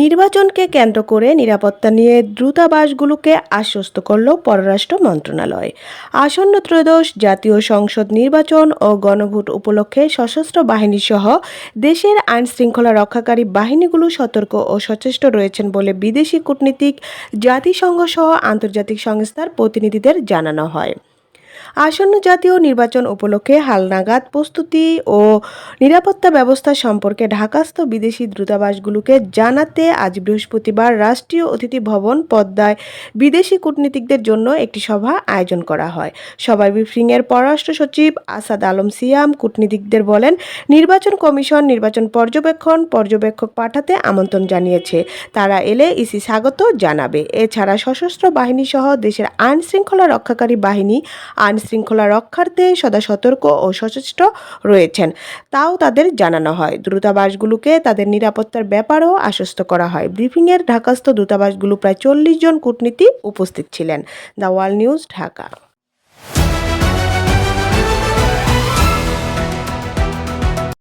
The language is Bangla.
নির্বাচনকে কেন্দ্র করে নিরাপত্তা নিয়ে দ্রুতাবাসগুলোকে আশ্বস্ত করল পররাষ্ট্র মন্ত্রণালয়। আসন্ন ত্রয়োদশ জাতীয় সংসদ নির্বাচন ও গণভোট উপলক্ষে সশস্ত্র বাহিনী সহ দেশের আইন শৃঙ্খলা রক্ষাকারী বাহিনীগুলো সতর্ক ও সচেষ্ট রয়েছেন বলে বিদেশি কূটনীতিক জাতিসংঘ সহ আন্তর্জাতিক সংস্থার প্রতিনিধিদের জানানো হয়। আসন্ন জাতীয় নির্বাচন উপলক্ষে হালনাগাদ প্রস্তুতি ও নিরাপত্তা ব্যবস্থা সম্পর্কে ঢাকাস্থ বিদেশি দূতাবাসগুলোকে জানাতে আজ বৃহস্পতিবার রাষ্ট্রীয় অতিথি ভবন পদ্মায় বিদেশি কূটনীতিকদের জন্য একটি সভা আয়োজন করা হয়। সভায় ব্রিফিংয়ের পররাষ্ট্র সচিব আসাদ আলম সিয়াম কূটনীতিকদের বলেন, নির্বাচন কমিশন নির্বাচন পর্যবেক্ষণ, পর্যবেক্ষক পাঠাতে আমন্ত্রণ জানিয়েছে। তারা এলে ইসি স্বাগত জানাবে। এছাড়া সশস্ত্র বাহিনী সহ দেশের আইন শৃঙ্খলা রক্ষাকারী বাহিনী আইন শৃঙ্খলা রক্ষার্থে সদা সতর্ক ও সচেষ্ট রয়েছেন। তাও তাদের জানানো হয়, দূতাবাসগুলোকে তাদের নিরাপত্তার ব্যাপারেও আশ্বস্ত করা হয়। ব্রিফিংয়ের ঢাকাস্থ দূতাবাসগুলো প্রায় চল্লিশ জন কূটনীতি উপস্থিত ছিলেন। The wall news, Dhaka.